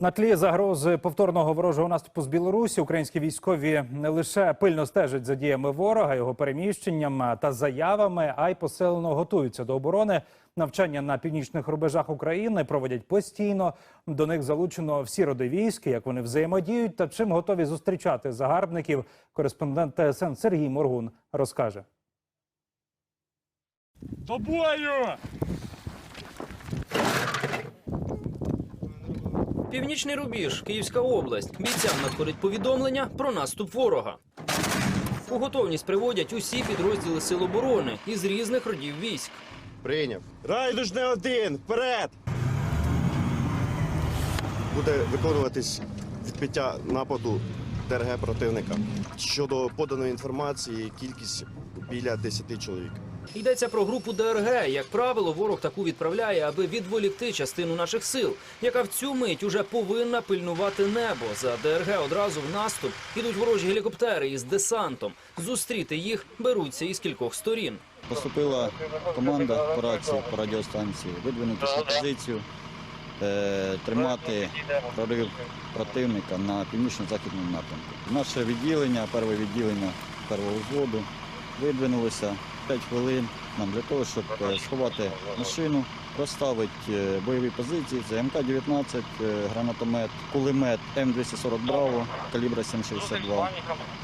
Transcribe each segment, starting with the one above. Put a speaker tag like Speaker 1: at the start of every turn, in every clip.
Speaker 1: На тлі загрози повторного ворожого наступу з Білорусі українські військові не лише пильно стежать за діями ворога, його переміщенням та заявами, а й посилено готуються до оборони. Навчання на північних рубежах України проводять постійно. До них залучено всі роди військ, як вони взаємодіють та чим готові зустрічати загарбників. Кореспондент ТСН Сергій Моргун розкаже.
Speaker 2: До бою!
Speaker 3: Північний рубіж, Київська область. Бійцям надходить повідомлення про наступ ворога. У готовність приводять усі підрозділи Сил оборони із різних родів військ.
Speaker 4: Прийняв. Райдуш не один! Вперед! Буде виконуватись відбиття нападу ДРГ противника. Щодо поданої інформації, кількість біля 10 чоловік.
Speaker 3: Йдеться про групу ДРГ. Як правило, ворог таку відправляє, аби відволікти частину наших сил, яка в цю мить уже повинна пильнувати небо. За ДРГ одразу в наступ ідуть ворожі гелікоптери із десантом. Зустріти їх беруться із кількох сторін.
Speaker 5: Поступила команда по рації, по радіостанції, видвинутися на позицію, е, тримати прорив противника на північно-західному напрямку. Наше відділення, перше відділення первого взводу, видвинулося 5 хвилин нам для того, щоб е, сховати машину, розставити е, бойові позиції. Це МК-19, е, гранатомет, кулемет М240 Браво, калібра 7,62.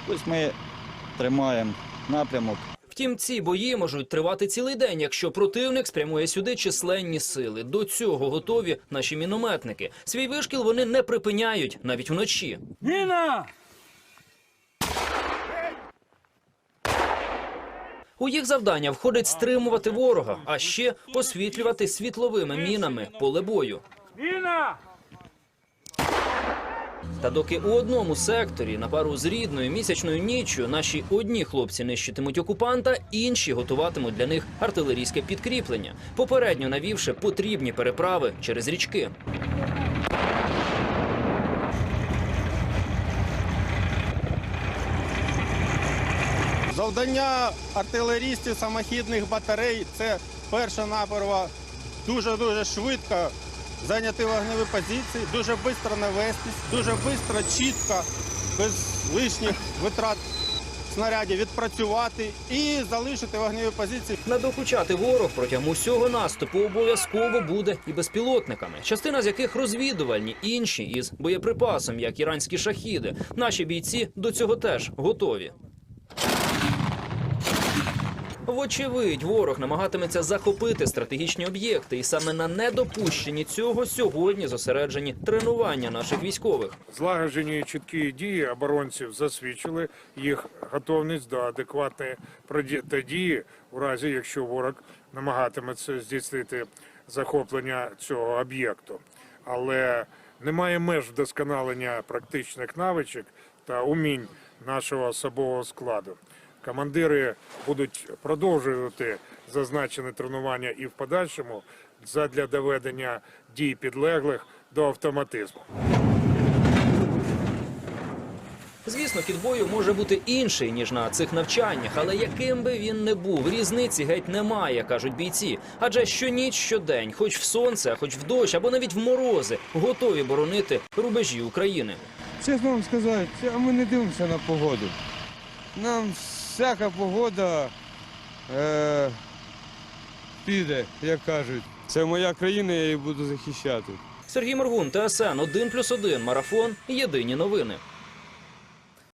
Speaker 5: Тобто ми тримаємо напрямок.
Speaker 3: Втім, ці бої можуть тривати цілий день, якщо противник спрямує сюди численні сили. До цього готові наші мінометники. Свій вишкіл вони не припиняють навіть вночі.
Speaker 2: Міна!
Speaker 3: У їх завдання входить стримувати ворога, а ще освітлювати світловими мінами поле бою.
Speaker 2: Міна!
Speaker 3: Та доки у одному секторі на пару з рідною місячною ніччю наші одні хлопці нищитимуть окупанта, інші готуватимуть для них артилерійське підкріплення, попередньо навівши потрібні переправи через річки.
Speaker 6: Завдання артилерістів самохідних батарей це перша наперва дуже-дуже швидко зайняти вогневі позиції, дуже швидко навестись, дуже швидко, чітко, без лишніх витрат снарядів відпрацювати і залишити вогневі позиції.
Speaker 3: Надокучати ворог протягом усього наступу обов'язково буде і безпілотниками, частина з яких розвідувальні, інші із боєприпасом, як іранські шахіди. Наші бійці до цього теж готові. Вочевидь, ворог намагатиметься захопити стратегічні об'єкти, і саме на недопущенні цього сьогодні зосереджені тренування наших військових.
Speaker 2: Злагоджені чіткі дії оборонців засвідчили їх готовність до адекватної протидії у разі, якщо ворог намагатиметься здійснити захоплення цього об'єкту. Але немає меж вдосконалення практичних навичок та умінь нашого особового складу. Командири будуть продовжувати зазначене тренування і в подальшому задля доведення дій підлеглих до автоматизму.
Speaker 3: Звісно, хід бою може бути інший ніж на цих навчаннях, але яким би він не був, різниці геть немає, кажуть бійці. Адже щоніч, щодень, хоч в сонце, хоч в дощ, або навіть в морози, готові боронити рубежі України.
Speaker 7: Чесно вам сказати, а ми не дивимося на погоду. Нам всяка погода е, піде, як кажуть. Це моя країна, я її буду захищати.
Speaker 3: Сергій Моргун, ТСН 1+,1, Марафон. Єдині новини.